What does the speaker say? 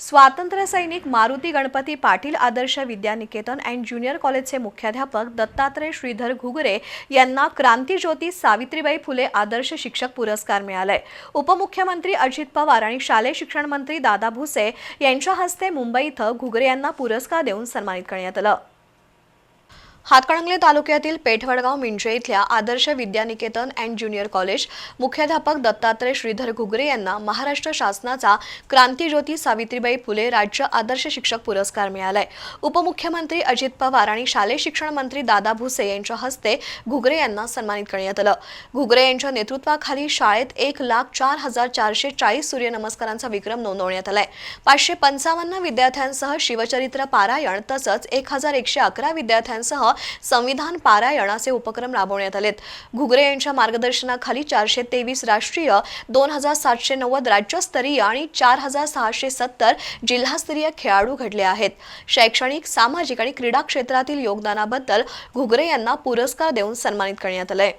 स्वातंत्र्य सैनिक Maruti Ganpati Patil Adarsh Vidyaniketan and junior कॉलेजचे मुख्याध्यापक दत्तात्रय श्रीधर घुगरे यांना क्रांतीज्योती सावित्रीबाई फुले आदर्श शिक्षक पुरस्कार मिळालाय. उपमुख्यमंत्री अजित पवार आणि शालेय शिक्षण मंत्री दादा भुसे यांच्या हस्ते मुंबई इथं घुगरे यांना पुरस्कार देऊन सन्मानित करण्यात आलं. हातकणंगले तालुक्यातील पेठवडगाव मिंजे इथल्या Adarsh Vidyaniketan and junior college मुख्याध्यापक दत्तात्रय श्रीधर घुगरे यांना महाराष्ट्र शासनाचा क्रांतीज्योती सावित्रीबाई फुले राज्य आदर्श शिक्षक पुरस्कार मिळालाय. उपमुख्यमंत्री अजित पवार आणि शालेय शिक्षण मंत्री दादा भुसे यांच्या हस्ते घुगरे यांना सन्मानित करण्यात आलं. घुगरे यांच्या नेतृत्वाखाली शाळेत एक लाख चार हजार चारशे चाळीस सूर्यनमस्कारांचा विक्रम नोंदवण्यात आलाय. पाचशे पंचावन्न विद्यार्थ्यांसह शिवचरित्र पारायण तसंच एक हजार एकशे अकरा विद्यार्थ्यांसह संविधान पारायण असे उपक्रम राबवण्यात आलेत. घुगरे यांच्या मार्गदर्शनाखाली चारशे तेवीस राष्ट्रीय दोन हजार सातशे नव्वद राज्यस्तरीय आणि चार हजार सहाशे सत्तर जिल्हास्तरीय खेळाडू घडले आहेत. शैक्षणिक सामाजिक आणि क्रीडा क्षेत्रातील योगदानाबद्दल घुगरे यांना पुरस्कार देऊन सन्मानित करण्यात आलंय.